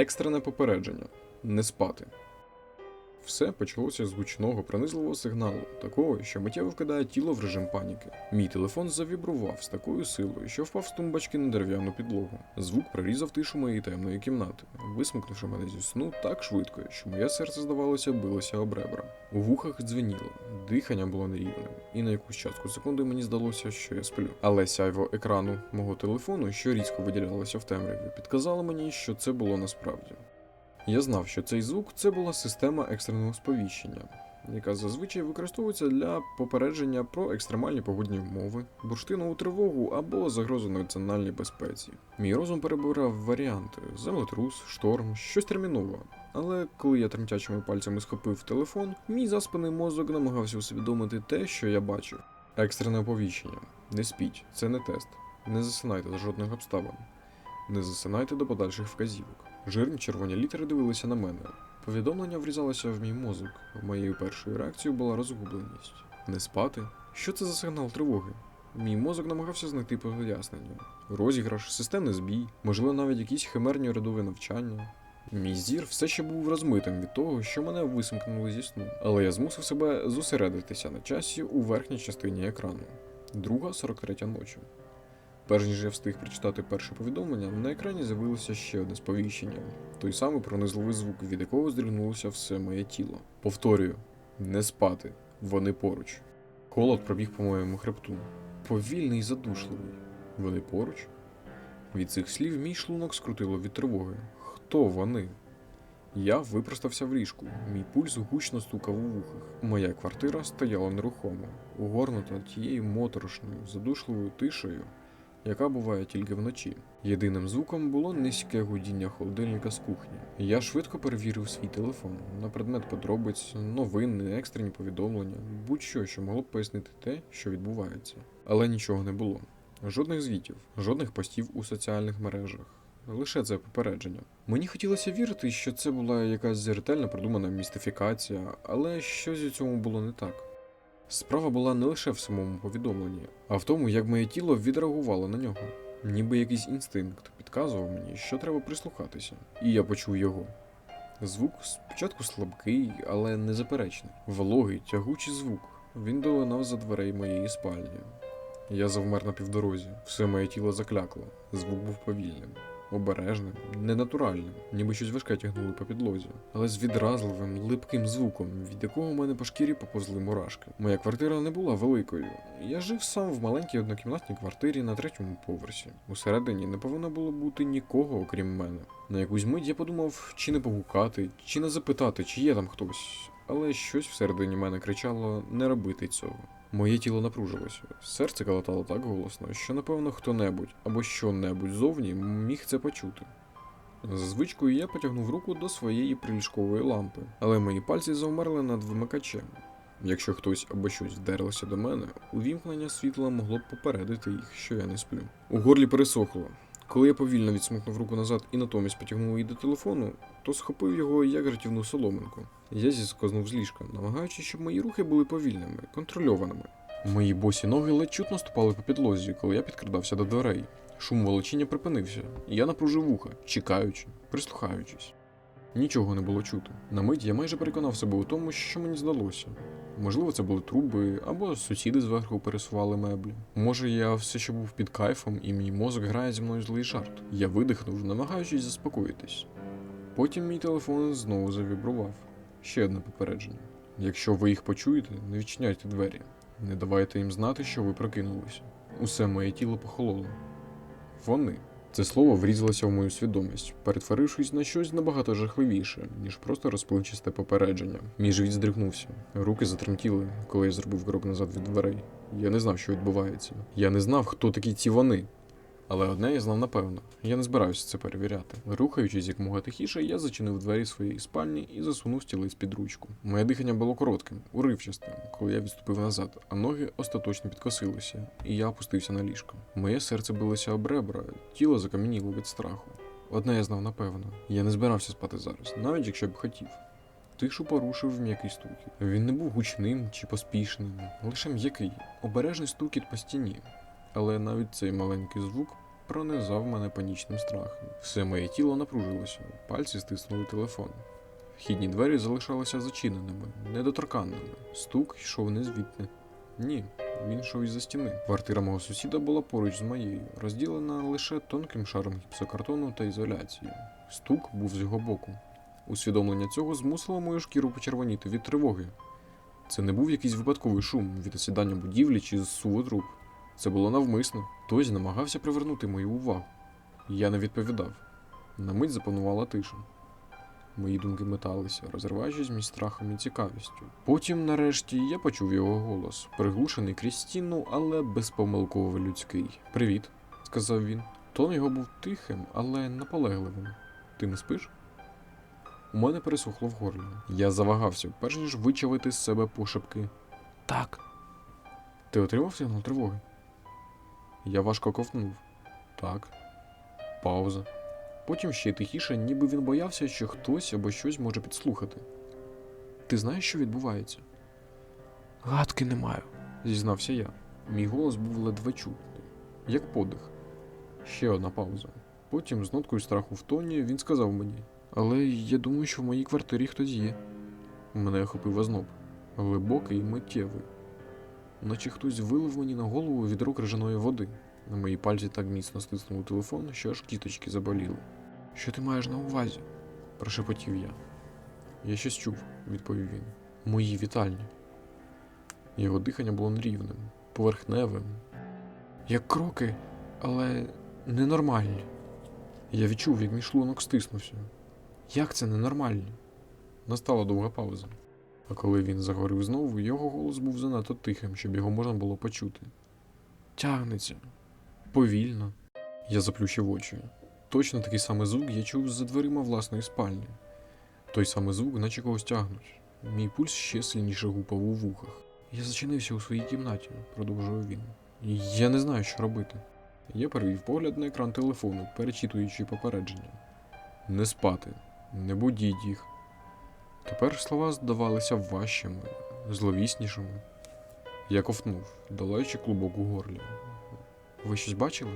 Екстрене попередження не спати. Все почалося з гучного пронизливого сигналу, такого, що миттєво вкидає тіло в режим паніки. Мій телефон завібрував з такою силою, що впав з тумбачки на дерев'яну підлогу. Звук прорізав тишу моєї темної кімнати, висмикнувши мене зі сну так швидко, що моє серце, здавалося, билося об ребра. У вухах дзвеніло, дихання було нерівним, і на якусь частку секунди мені здалося, що я сплю. Але сяйво екрану мого телефону, що різко виділялося в темряві, підказало мені, що це було насправді. Я знав, що цей звук це була система екстреного сповіщення, яка зазвичай використовується для попередження про екстремальні погодні умови, бурштинову тривогу або загрозу національній безпеці. Мій розум перебирав варіанти: землетрус, шторм, щось термінове. Але коли я тремтячими пальцями схопив телефон, мій заспаний мозок намагався усвідомити те, що я бачив. Екстрене оповіщення. Не спіть, це не тест. Не засинайте за жодних обставин. Не засинайте до подальших вказівок. Жирні червоні літери дивилися на мене. Повідомлення врізалося в мій мозок. Моєю першою реакцією була розгубленість. Не спати? Що це за сигнал тривоги? Мій мозок намагався знайти пояснення. Розіграш, системний збій, можливо, навіть якісь химерні рядові навчання. Мій зір все ще був розмитим від того, що мене висмкнули зі сну, але я змусив себе зосередитися на часі у верхній частині екрану. Друга 43 ночі. Перш ніж я встиг прочитати перше повідомлення, на екрані з'явилося ще одне сповіщення, той самий пронизливий звук, від якого здригнулося все моє тіло. Повторюю, не спати, вони поруч. Холод пробіг по моєму хребту. Повільний і задушливий. Вони поруч. Від цих слів мій шлунок скрутило від тривоги. Хто вони? Я випростався в ліжку, мій пульс гучно стукав у вухах. Моя квартира стояла нерухомо, угорнута тією моторошною, задушливою тишею, яка буває тільки вночі. Єдиним звуком було низьке гудіння холодильника з кухні. Я швидко перевірив свій телефон на предмет подробиць, новини, екстрені повідомлення, будь-що, що могло б пояснити те, що відбувається. Але нічого не було. Жодних звітів, жодних постів у соціальних мережах. Лише це попередження. Мені хотілося вірити, що це була якась ретельно продумана містифікація, але щось у цьому було не так. Справа була не лише в самому повідомленні, а в тому, як моє тіло відреагувало на нього. Ніби якийсь інстинкт підказував мені, що треба прислухатися, і я почув його. Звук спочатку слабкий, але незаперечний. Вологий, тягучий звук. Він долинав за дверей моєї спальні. Я завмер на півдорозі, все моє тіло заклякло. Звук був повільним, обережним, ненатуральним, ніби щось важке тягнули по підлозі, але з відразливим, липким звуком, від якого у мене по шкірі поповзли мурашки. Моя квартира не була великою. Я жив сам в маленькій однокімнатній квартирі на третьому поверсі. Усередині не повинно було бути нікого, окрім мене. На якусь мить я подумав, чи не погукати, чи не запитати, чи є там хтось. Але щось всередині мене кричало не робити цього. Моє тіло напружилося, серце калатало так голосно, що напевно хто-небудь або що-небудь зовні міг це почути. За звичкою я потягнув руку до своєї приліжкової лампи, але мої пальці завмерли над вимикачем. Якщо хтось або щось вдерлося до мене, увімкнення світла могло б попередити їх, що я не сплю. У горлі пересохло. Коли я повільно відсмикнув руку назад і натомість потягнув її до телефону, то схопив його як рятівну соломинку. Я зіскознув з ліжка, намагаючись, щоб мої рухи були повільними, контрольованими. Мої босі ноги ледь чутно ступали по підлозі, коли я підкрадався до дверей. Шум волочіння припинився, і я напружив вуха, чекаючи, прислухаючись. Нічого не було чути. На мить я майже переконав себе у тому, що мені здалося. Можливо, це були труби, або сусіди зверху пересували меблі. Може, я все ще був під кайфом, і мій мозок грає зі мною злий жарт. Я видихнув, намагаючись заспокоїтись. Потім мій телефон знову завібрував. Ще одне попередження. Якщо ви їх почуєте, не відчиняйте двері. Не давайте їм знати, що ви прокинулися. Усе моє тіло похололо. Вони. Це слово врізалося в мою свідомість, перетворившись на щось набагато жахливіше, ніж просто розпливчасте попередження. Мій живіт здригнувся, руки затремтіли, коли я зробив крок назад від дверей. Я не знав, що відбувається. Я не знав, хто такі ці вони. Але одне я знав напевно, я не збираюся це перевіряти. Рухаючись якомога тихіше, я зачинив двері своєї спальні і засунув стілець під ручку. Моє дихання було коротким, уривчастим, коли я відступив назад, а ноги остаточно підкосилися, і я опустився на ліжко. Моє серце билося об ребра, тіло закам'яніло від страху. Одне я знав напевно, я не збирався спати зараз, навіть якщо б хотів. Тишу порушив м'який стукіт. Він не був гучним чи поспішним, лише м'який, обережний стукіт по стіні. Але навіть цей маленький звук пронизав мене панічним страхом. Все моє тіло напружилося, пальці стиснули телефон. Вхідні двері залишалися зачиненими, недоторканними. Стук йшов не звідти. Ні, він йшов із-за стіни. Квартира мого сусіда була поруч з моєю, розділена лише тонким шаром гіпсокартону та ізоляції. Стук був з його боку. Усвідомлення цього змусило мою шкіру почервоніти від тривоги. Це не був якийсь випадковий шум від осідання будівлі чи зсуву труб. Це було навмисно. Хтось намагався привернути мою увагу. Я не відповідав. На мить запанувала тиша. Мої думки металися, розриваючись між страхом і цікавістю. Потім, нарешті, я почув його голос, приглушений крізь стіну, але безпомилково людський. Привіт, сказав він. Тон його був тихим, але наполегливим. Ти не спиш? У мене пересохло в горлі. Я завагався, перш ніж вичавити з себе пошепки. Так, Ти отримав сигнал тривоги? Я важко ковтнув. Так. Пауза. Потім ще тихіше, ніби він боявся, що хтось або щось може підслухати. Ти знаєш, що відбувається? гадки не маю. зізнався я. Мій голос був ледве чутний, як подих. Ще одна пауза. Потім, з ноткою страху в тоні, він сказав мені: Але я думаю, що в моїй квартирі хтось є. Мене охопив озноб, глибокий і миттєвий. Наче хтось вилив мені на голову відро крижаної води. На мої пальці так міцно стиснув телефон, що аж кіточки заболіли. Що ти маєш на увазі? прошепотів я. Я щось чув, відповів він. В моїй вітальні. Його дихання було нерівним, поверхневим, як кроки, але ненормальні. Я відчув, як мій шлунок стиснувся. Як це ненормальні? Настала довга пауза. А коли він заговорив знову, його голос був занадто тихим, щоб його можна було почути. Тягнеться. Повільно. Я заплющив очі. Точно такий самий звук я чув за дверима власної спальні. Той самий звук, наче когось тягнуть. Мій пульс ще сильніше гупав у вухах. Я зачинився у своїй кімнаті, продовжував він. Я не знаю, що робити. Я перевів погляд на екран телефону, перечитуючи попередження. Не спати, не будіть їх. Тепер слова здавалися важчими, зловіснішими. Я ковтнув, долаючи клубок у горлі. Ви щось бачили?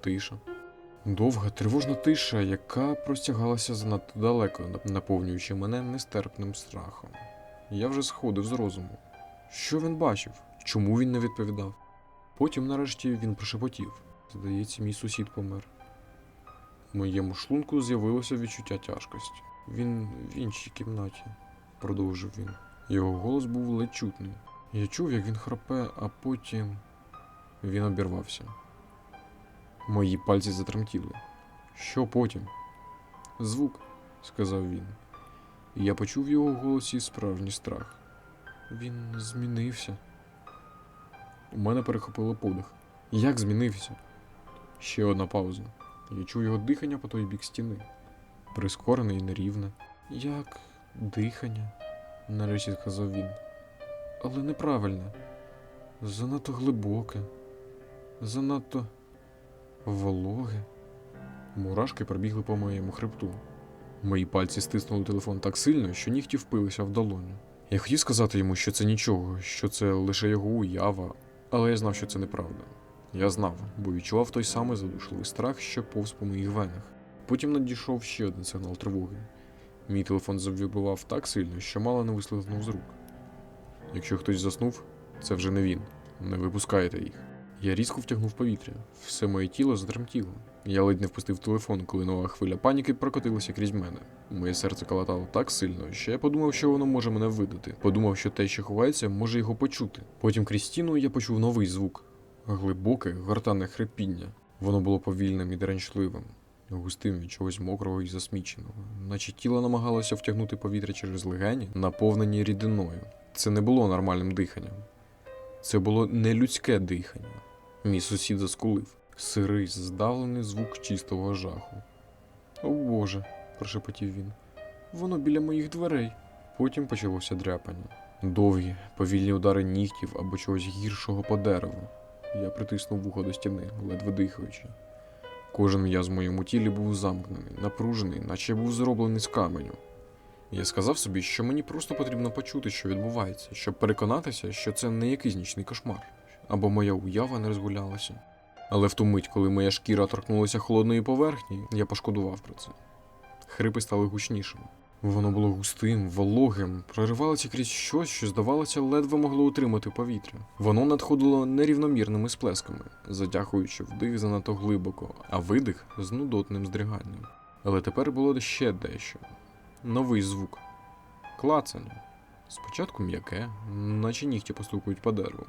Тиша. Довга, тривожна тиша, яка простягалася занадто далеко, наповнюючи мене нестерпним страхом. Я вже сходив з розуму. Що він бачив? Чому він не відповідав? Потім, нарешті, він прошепотів. Здається, мій сусід помер. У моєму шлунку з'явилося відчуття тяжкості. Він в іншій кімнаті, продовжив він. Його голос був ледь чутний. Я чув, як він храпе, а потім він обірвався. Мої пальці затремтіли. Що потім? Звук, сказав він. І я почув в його голосі справжній страх. Він змінився. У мене перехопило подих. Як змінився? Ще одна пауза. Я чув його дихання по той бік стіни. Прискорене і нерівне. Як дихання, нарешті сказав він. Але неправильне. Занадто глибоке. Занадто вологе. Мурашки пробігли по моєму хребту. Мої пальці стиснули телефон так сильно, що нігті впилися в долоню. Я хотів сказати йому, що це нічого, що це лише його уява, але я знав, що це неправда. Я знав, бо відчував той самий задушливий страх, що повз по моїх венах. Потім надійшов ще один сигнал тривоги. Мій телефон завібрував так сильно, що мало не вислизнув з рук. Якщо хтось заснув, це вже не він. Не випускайте їх. Я різко втягнув повітря, все моє тіло затремтіло. Я ледь не впустив телефон, коли нова хвиля паніки прокотилася крізь мене. Моє серце калатало так сильно, що я подумав, що воно може мене видати. Подумав, що те, що ховається, може його почути. Потім крізь стіну я почув новий звук глибоке, гортанне хрипіння. Воно було повільним і деренчливим, густим від чогось мокрого і засміченого, наче тіло намагалося втягнути повітря через легені, наповнені рідиною. Це не було нормальним диханням. Це було нелюдське дихання. Мій сусід заскулив. Сирий, здавлений звук чистого жаху. О Боже, прошепотів він. Воно біля моїх дверей. Потім почалося дряпання. Довгі, повільні удари нігтів або чогось гіршого по дереву. Я притиснув вухо до стіни, ледве дихаючи. Кожен м'яз в моєму тілі був замкнений, напружений, наче був зроблений з каменю. Я сказав собі, що мені просто потрібно почути, що відбувається, щоб переконатися, що це не якийсь нічний кошмар, або моя уява не розгулялася. Але в ту мить, коли моя шкіра торкнулася холодної поверхні, я пошкодував про це. Хрипи стали гучнішими. Воно було густим, вологим, проривалося крізь щось, що, здавалося, ледве могло утримати повітря. Воно надходило нерівномірними сплесками, затягуючи вдих занадто глибоко, а видих з нудотним здриганням. Але тепер було ще дещо. Новий звук. Клацання. Спочатку м'яке, наче нігті постукують по дереву.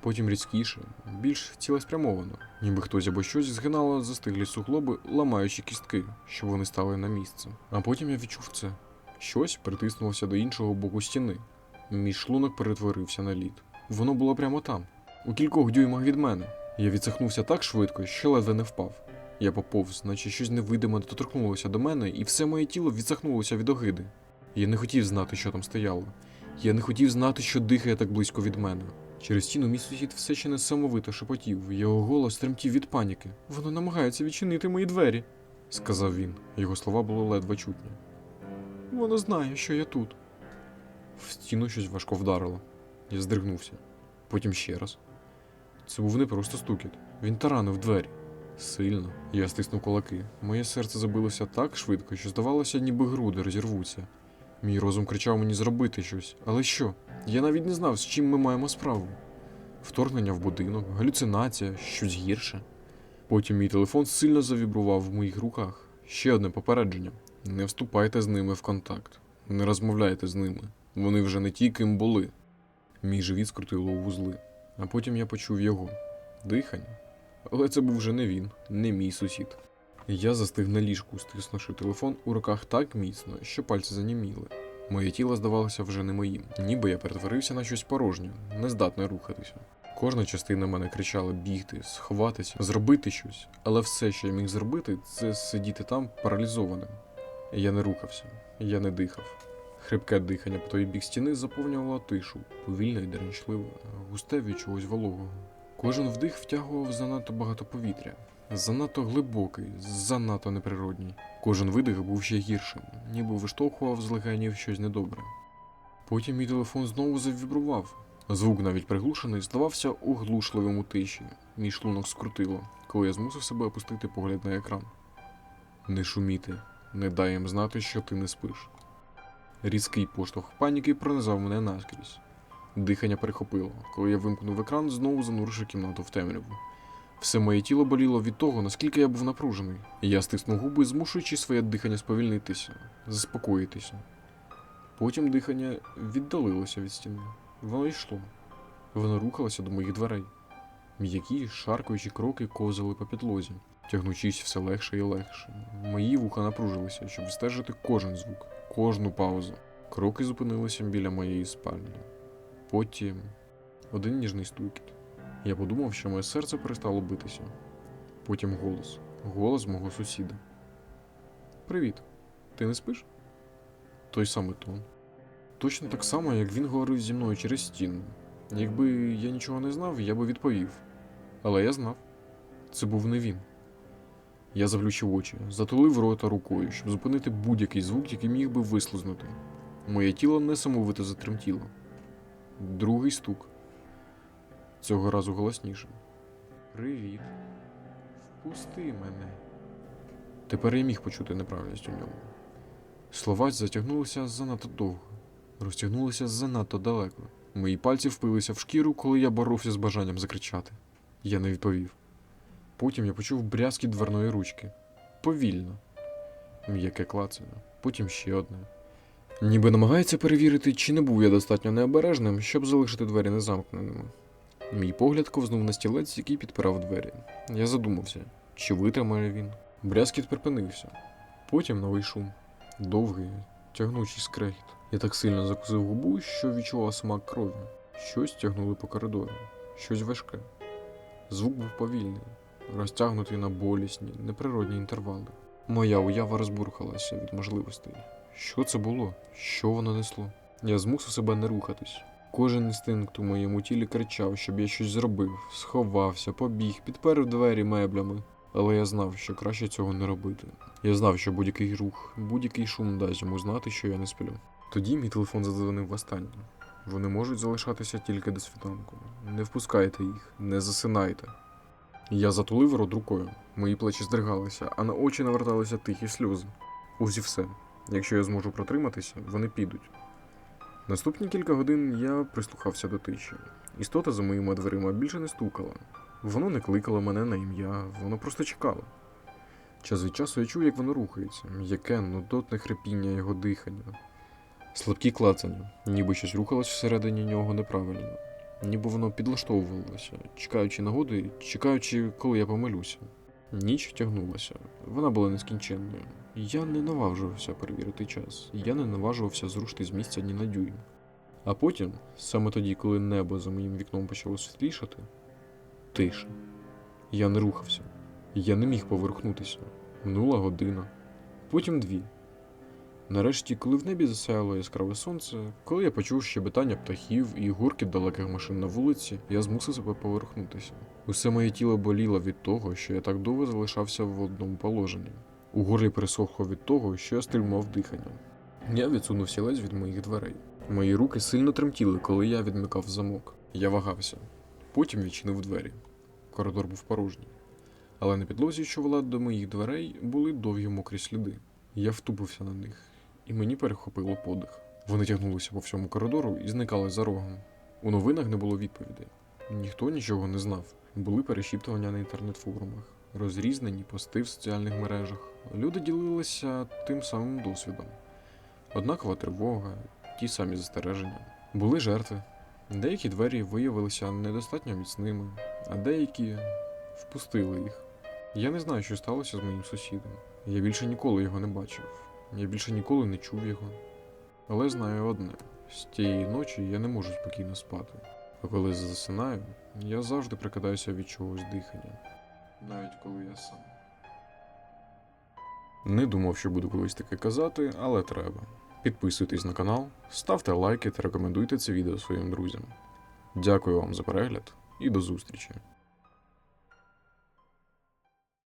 Потім різкіше, більш цілеспрямовано, ніби хтось або щось згинало застиглі суглоби, ламаючи кістки, щоб вони стали на місце. А потім я відчув це. Щось притиснулося до іншого боку стіни. Мій шлунок перетворився на лід. Воно було прямо там, у кількох дюймах від мене. Я відсахнувся так швидко, що ледве не впав. Я поповз, наче щось невидиме доторкнулося до мене, і все моє тіло відсахнулося від огиди. Я не хотів знати, що там стояло. Я не хотів знати, що дихає так близько від мене. Через стіну мій сусід все ще несамовито шепотів, його голос тремтів від паніки. Воно намагається відчинити мої двері, сказав він. Його слова були ледве чутні. Воно знає, що я тут. В стіну щось важко вдарило. Я здригнувся. Потім ще раз. Це був не просто стукіт. Він таранив двері. Сильно. Я стиснув кулаки. Моє серце забилося так швидко, що здавалося, ніби груди розірвуться. Мій розум кричав мені зробити щось. Але що? Я навіть не знав, з чим ми маємо справу. Вторгнення в будинок, галюцинація, щось гірше. Потім мій телефон сильно завібрував в моїх руках. Ще одне попередження: не вступайте з ними в контакт, не розмовляйте з ними. Вони вже не ті, ким були. Мій живіт скрутило у вузли, а потім я почув його дихання. Але це був вже не він, не мій сусід. Я застиг на ліжку, стиснувши телефон у руках так міцно, що пальці заніміли. Моє тіло здавалося вже не моїм, ніби я перетворився на щось порожнє, нездатне рухатися. Кожна частина мене кричала бігти, сховатися, зробити щось, але все, що я міг зробити, це сидіти там паралізованим. Я не рухався, я не дихав. Хрипке дихання по той бік стіни заповнювало тишу, повільно і деренчливо, густе від чогось вологого. Кожен вдих втягував занадто багато повітря, занадто глибокий, занадто неприродній. Кожен видих був ще гіршим, ніби виштовхував з легенів щось недобре. Потім мій телефон знову завібрував. Звук, навіть приглушений, здавався у тиші. Мій шлунок скрутило, коли я змусив себе опустити погляд на екран. Не шуміти, не дай їм знати, що ти не спиш. Різкий поштовх паніки пронизав мене наскрізь. Дихання перехопило, коли я вимкнув екран, знову зануривши кімнату в темряву. Все моє тіло боліло від того, наскільки я був напружений. Я стиснув губи, змушуючи своє дихання сповільнитися, заспокоїтися. Потім дихання віддалилося від стіни. Воно йшло. Воно рухалося до моїх дверей. М'які, шаркаючі кроки ковзали по підлозі, тягнучись все легше і легше. Мої вуха напружилися, щоб стежити кожен звук, кожну паузу. Кроки зупинилися біля моєї спальні. Потім один ніжний стукіт. Я подумав, що моє серце перестало битися. Потім голос. Голос мого сусіда. Привіт. Ти не спиш? Той самий тон. Точно так само, як він говорив зі мною через стіну. Якби я нічого не знав, я би відповів. Але я знав. Це був не він. Я заплющив очі, затулив рота рукою, щоб зупинити будь-який звук, який міг би вислизнути. Моє тіло несамовито затремтіло. Другий стук. Цього разу голосніше. Привіт. Впусти мене. Тепер я міг почути неправильність у ньому. Слова затягнулися занадто довго, розтягнулися занадто далеко. Мої пальці впилися в шкіру, коли я боровся з бажанням закричати. Я не відповів. Потім я почув брязкіт дверної ручки. Повільно. М'яке клацання. Потім ще одне. Ніби намагається перевірити, чи не був я достатньо необережним, щоб залишити двері незамкненими. Мій погляд ковзнув на стілець, який підпирав двері. Я задумався, чи витримає він. Брязкіт припинився. Потім новий шум. Довгий, тягнучий скрегіт. Я так сильно закусив губу, що відчував смак крові. Щось тягнули по коридору, щось важке. Звук був повільний, розтягнутий на болісні, неприродні інтервали. Моя уява розбурхалася від можливостей. Що це було? Що воно несло? Я змусив себе не рухатись. Кожен інстинкт у моєму тілі кричав, щоб я щось зробив, сховався, побіг, підперев двері меблями. Але я знав, що краще цього не робити. Я знав, що будь-який рух, будь-який шум дасть йому знати, що я не сплю. Тоді мій телефон задзвонив востаннє. Вони можуть залишатися тільки до світанку. Не впускайте їх, не засинайте. Я затулив рот рукою, мої плечі здригалися, а на очі наверталися тихі сльози. Ось і все. Якщо я зможу протриматися, вони підуть. Наступні кілька годин я прислухався до тиші. Істота за моїми дверима більше не стукала. Воно не кликало мене на ім'я, воно просто чекало. Час від часу я чув, як воно рухається, яке нудотне хрипіння його дихання. Слабкі клацання, ніби щось рухалось всередині нього неправильно, ніби воно підлаштовувалося, чекаючи нагоди, чекаючи, коли я помилюся. Ніч тягнулася, вона була нескінченною. Я не наважувався перевірити час, я не наважувався зрушити з місця ні на дюйм. А потім, саме тоді, коли небо за моїм вікном почало світлішати, тиша. Я не рухався, я не міг поверхнутися. Минула година, потім дві. Нарешті, коли в небі засяяло яскраве сонце, коли я почув щебетання птахів і гуркіт далеких машин на вулиці, я змусив себе поверхнутися. Усе моє тіло боліло від того, що я так довго залишався в одному положенні. У горлі пересохло від того, що я стримував дихання. Я відсунув сілець від моїх дверей. Мої руки сильно тремтіли, коли я відмикав замок. Я вагався. Потім відчинив двері. Коридор був порожній. Але на підлозі, що вела до моїх дверей, були довгі мокрі сліди. Я втупився на них, і мені перехопило подих. Вони тягнулися по всьому коридору і зникали за рогом. У новинах не було відповідей. Ніхто нічого не знав. Були перешіптування на інтернет-форумах, розрізнені пости в соціальних мережах. Люди ділилися тим самим досвідом. Однакова тривога, ті самі застереження. Були жертви. Деякі двері виявилися недостатньо міцними, а деякі впустили їх. Я не знаю, що сталося з моїм сусідом. Я більше ніколи його не бачив. Я більше ніколи не чув його. Але знаю одне: з тієї ночі я не можу спокійно спати. А коли засинаю, я завжди прикидаюся від чогось дихання. Навіть коли я сам. Не думав, що буду колись таке казати, але треба. Підписуйтесь на канал, ставте лайки та рекомендуйте це відео своїм друзям. Дякую вам за перегляд і до зустрічі!